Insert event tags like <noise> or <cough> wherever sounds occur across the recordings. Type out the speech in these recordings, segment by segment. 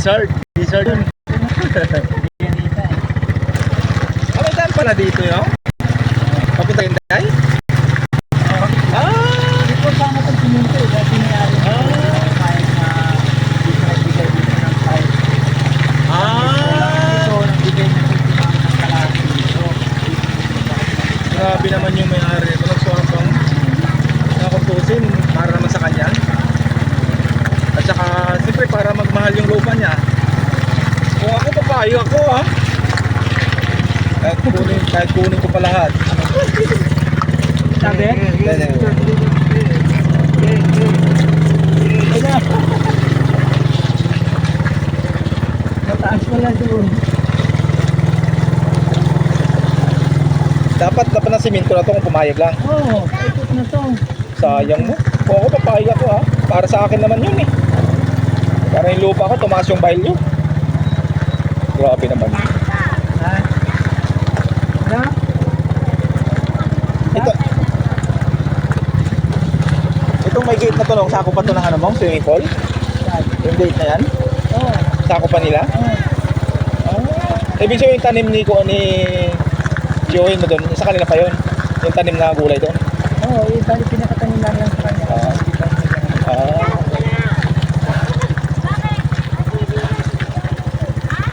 Lizard. Lizard may <laughs> daan pala dito yun. Papunta yung day? Ah! Hindi ko sana itong siminto eh. Dati nangyari ko. Kahit na hindi ko nagbigay dito ng kahit. Ah! Ito, nagbigay na dito ng kalahati dito. Grabe naman yung may-ari. Ito nagsuwapang nakakutusin para naman sa kanya. At saka, siyempre para magmahal yung lupa niya. Kung ako ha. Kahit kunin, kahit kunin ko pa lahat. Sabi? Hindi. Mataas pala doon. Dapat dapat na simento na to kung pumayag lang. Oo, oh, ikot na to. Sayang mo. Kung ako papayag ako ha. Para sa akin naman yun eh. Para yung lupa ko, tumaas yung value. Grabe naman. Ano? Ito. Itong may gate na to, no? sako pa to ng ano mo, swimming pool? Yung gate na yan? Oo. Sako pa nila? Oo. Ah. Ibig sabihin yung tanim ni ko ni Joey mo doon, sa kanila pa yun. Yung tanim na gulay doon. Oo, yung balik pinakatanim lang lang sa kanya. Ah. Hindi pa nila- Ah.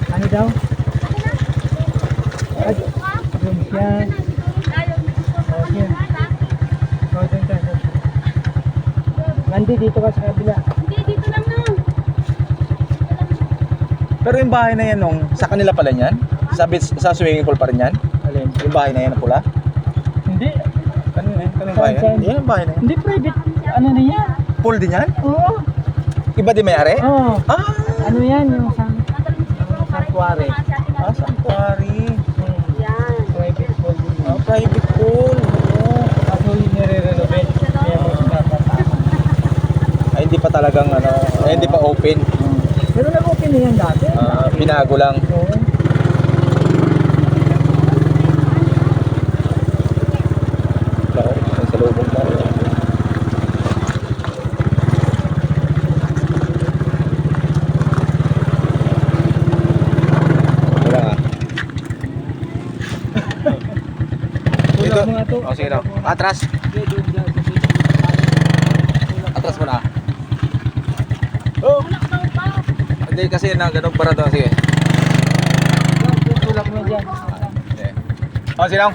Ano daw? Ay, doon siya. Oh, doon ka. Nandi, dito ka sa kabila. Pero yung bahay na yan nung, sa kanila pala yan? Sa, bit- sa swimming pool pa rin yan? Alin? Yung bahay na yan na pula? Hindi. Kanina? Kanina bahay yan? Yan ang bahay na yan. Hindi private. Ano na yan? Pool din yan? Oo. Iba din may-ari? Oo. Ah! Ano yan? Yung sang... Sanctuary. Ah, sanctuary. Hmm. Private pool yan. Ah, private pool. Oo. Kaso yung nire-renovate. Kaya mo. Ay, hindi pa talagang ano, ay, hindi pa open. Pero nag-open na yan dati. Ah, binago lang. Oo. Dito. To. Oh, sige daw. Atras. Atras mo na. Oh. Hindi kasi na ganun para doon. Sige. Tulak mo. Oh, sige daw.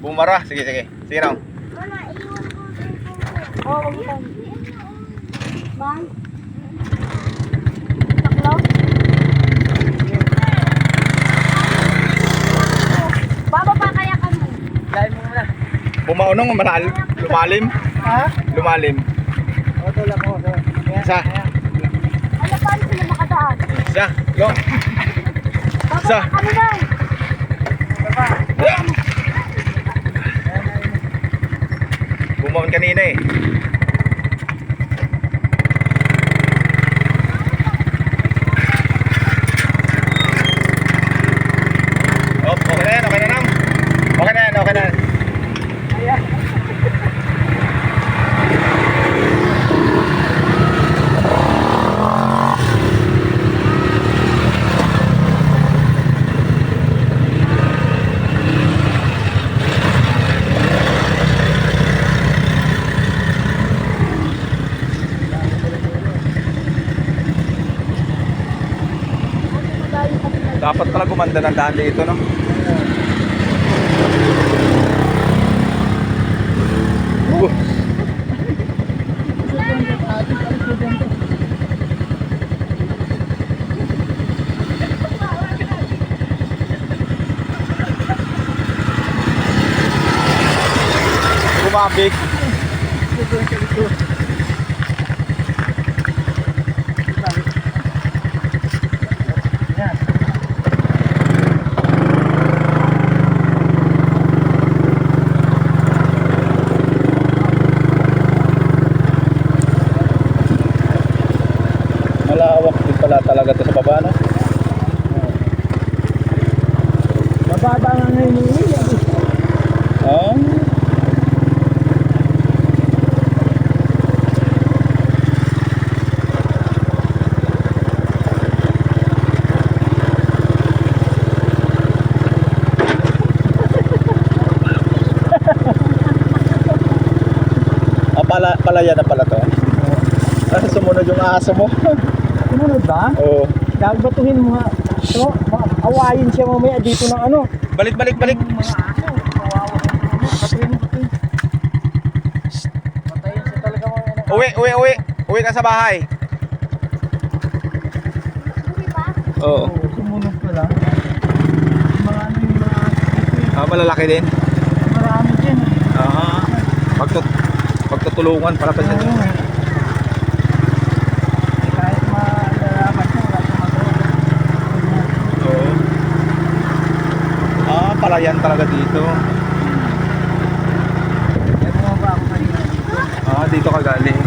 Bumara. Sige, sige. Sige daw. Oh, wag mo. Bang. Taklo. Baba pa kaya kami. Dahil mo muna. Bumaunong, malal, lumalim. Ha? Lumalim. O, tulak mo. Kaya, Isa. Ano paano sila makadaan? Isa. Go. Isa. daw. Baba. Yeah. Bumaon kanina eh. Oh, okay na yan, okay na lang. Okay na yan, okay na yan. Ayan. Dapat pala gumanda ng daan dito, no? Uh, Bumabik. Ayan. Malawak din pala talaga to sa baba, no? Mababa nga ngayon yung iyan. Oh. Pala, palaya na pala to. Ah, sumunod yung aso mo. Sumunod ba? Oo. Dahil batuhin mo nga. So, ma- awayin siya mamaya dito ng ano. Balik, balik, balik. Yung mga aso. Kawawa. Batuhin mo, batuhin. Patayin siya talaga mamaya ng Uwi, uwi, uwi. Uwi ka sa bahay. Oo. Oo, sumunod ka lang. Mga ano yung mga aso dito eh. Ah, malalaki din. Marami dyan eh. Ah. Pagtut pagtutulungan para siyang magawa. Oo. Ah, palayan talaga dito. Dito. Ah, dito ka galing.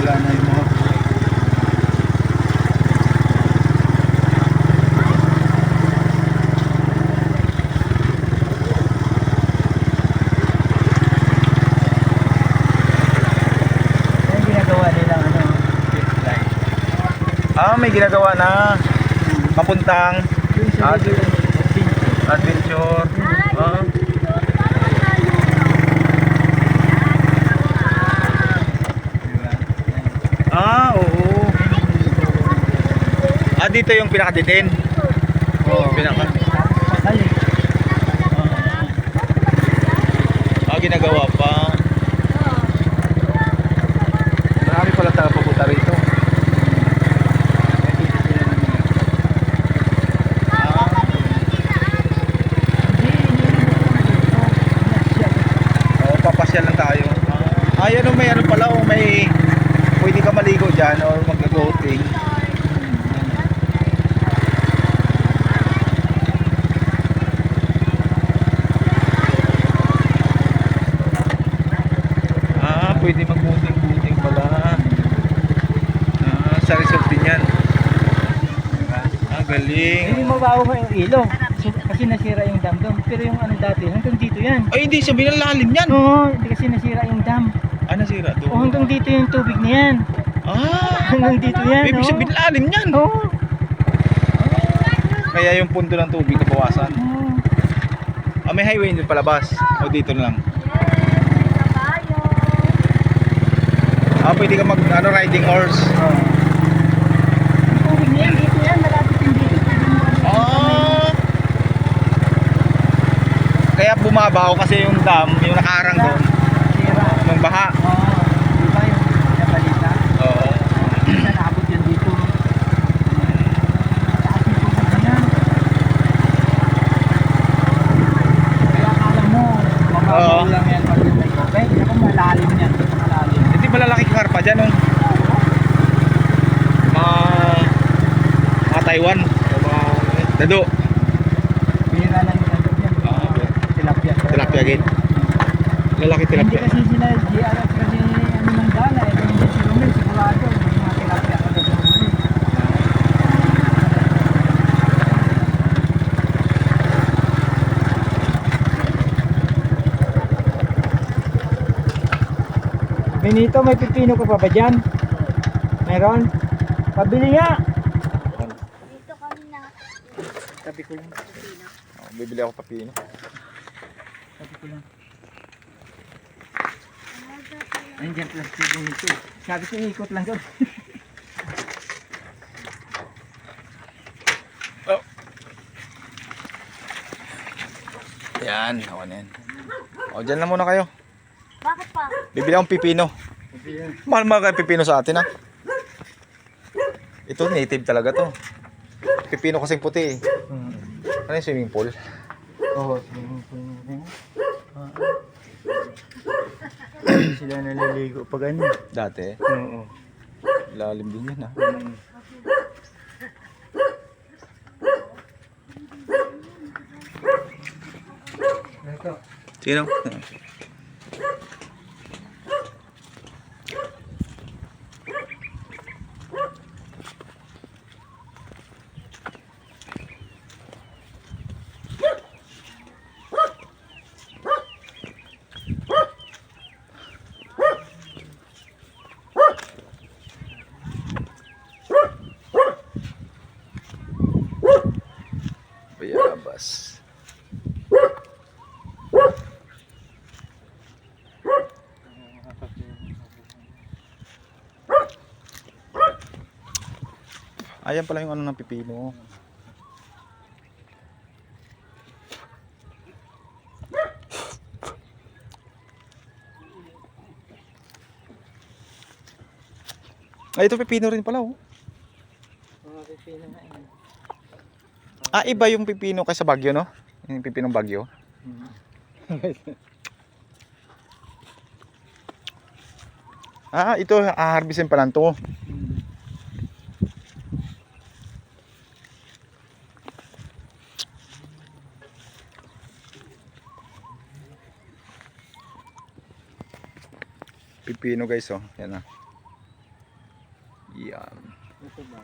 Wala na yung mga Yung ginagawa nilang ano, street light. Ah, may ginagawa na papuntang adventure. Ah. Diba? Ah, oo. Ah, dito yung pinakaditin. Oo, pinaka. Ah, ginagawa pa. Marami pala talaga papunta rito. Oo, papasyal lang tayo. Ah, yan o, may ano may pwede ka maligo dyan or mag-boating. Ah, pwede mag-boating-boating pala. Ah, sa resort din yan. Ah, galing. Hindi mabaho ko yung ilong. Kasi nasira yung dam doon. Pero yung ano dati, hanggang dito yan. Ay, hindi sabihin ang lalim yan. Oo, hindi kasi nasira yung dam. Nasira doon. hanggang dito yung tubig na yan. Ah, <laughs> Hanggang dito yan. ibig oh. sabihin lalim yan. Oo. Kaya yung punto ng tubig nabawasan. Oo. Ah, may highway din palabas. O dito na lang. Ah, pwede ka mag ano, riding horse. Yung tubig na yan, dito yan. Malapit yung dito. Ah. Kaya bumabaw kasi yung dam, yung nakaarang doon. Ng baha. Oo. Di ba yung nabalita? Oo. Minsan naabot yan dito. Taas yung tubig na yan. Kaya akala mo, mababaw Oo. lang yan pag may tubig. Ako malalim yan. Malalim. Hindi malalaki karpa dyan, no? Mga, mga Taiwan. o Mga dado. Bira lang yung ano yan. Ah, okay. Tilapia. Tilapia gate. Lalaki Hindi tilapia. kasi ano eh. Benito, may pipino ka pa ba dyan? Meron? Pabili nga! Dito kami na. Sabi ko lang. Oh, bibili ako papino. Sabi ko lang. Nandiyan plastic yung ito. Sabi ko ikot lang doon. <laughs> Yan, ako na yan. O, dyan lang muna kayo. Bakit pa? Bibili akong pipino. Mahal mahal kayo pipino sa atin, ha? Ito, native talaga to. Pipino kasing puti, eh. Hmm. Ano yung swimming pool? Oo, swimming pool na Sila naliligo pag ano. Dati, Oo. lalim din yan, ha? Ito. Sino? Labas. Ayan pala yung ano ng pipino. Ay, ito pipino rin pala oh. Mga pipino na yun. Ah, iba yung pipino kaysa bagyo, no? Yung pipinong bagyo. <laughs> Ah, ito, aharbisin pa lang to. Pipino guys, oh. Yan ah. Yan. Ito ba?